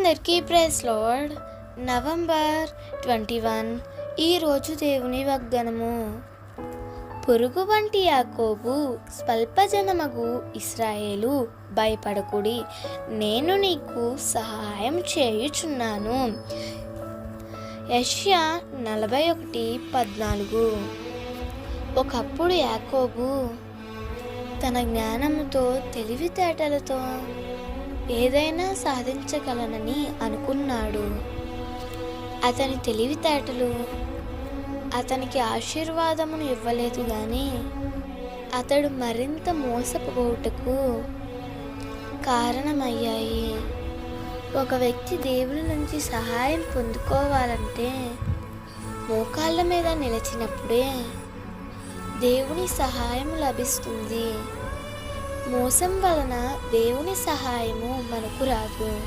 అందరికీ praise lord November twenty one ఈరోజు దేవుని వాగ్దానము. పురుగు వంటి యాకోబు స్వల్పజనమగు ఇస్రాయేలు భయపడకుడి నేను నీకు సహాయం చేయుచున్నాను. యష్యా నలభై ఒకటి పద్నాలుగు. ఒకప్పుడు యాకోబు తన జ్ఞానముతో తెలివితేటలతో ఏదైనా సాధించగలనని అనుకున్నాడు. అతని తెలివితేటలు అతనికి ఆశీర్వాదమును ఇవ్వలేదు కానీ అతడు మరింత మోసపోవుటకు కారణమయ్యాయి. ఒక వ్యక్తి దేవుని నుంచి సహాయం పొందుకోవాలంటే మోకాళ్ళ మీద నిలిచినప్పుడే దేవుని సహాయం లభిస్తుంది. మోసం వలన దేవుని సహాయము మనకు రాదు.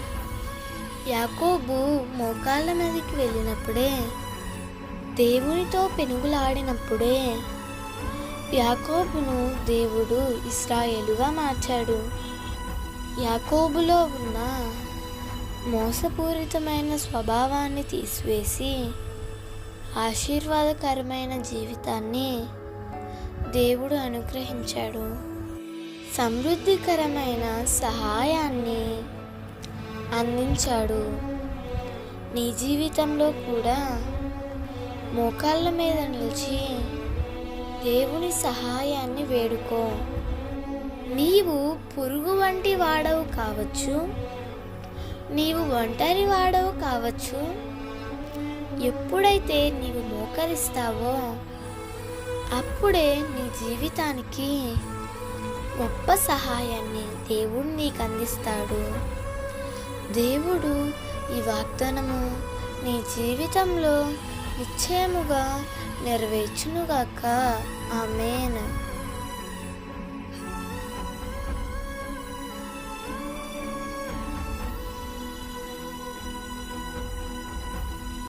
యాకోబు మోకాళ్ళ మీదకి వెళ్ళినప్పుడే దేవునితో పెనుగులాడినప్పుడే యాకోబును దేవుడు ఇస్రాయేలుగా మార్చాడు. యాకోబులో ఉన్న మోసపూరితమైన స్వభావాన్ని తీసివేసి ఆశీర్వాదకరమైన జీవితాన్ని దేవుడు అనుగ్రహించాడు. సమృద్ధికరమైన సహాయాన్ని అందించాడు. నీ జీవితంలో కూడా మోకాళ్ళ మీద నిలిచి దేవుని సహాయాన్ని వేడుకో. నీవు పురుగు వంటి వాడవు కావచ్చు నీవు ఒంటరి వాడవు కావచ్చు. ఎప్పుడైతే నీవు మోకరిస్తావో అప్పుడే నీ జీవితానికి గొప్ప సహాయాన్ని దేవుడు నీకు అందిస్తాడు దేవుడు ఈ వాగ్దానము నీ జీవితంలో నిశ్చయముగా నెరవేర్చునుగాక. ఆమెన్.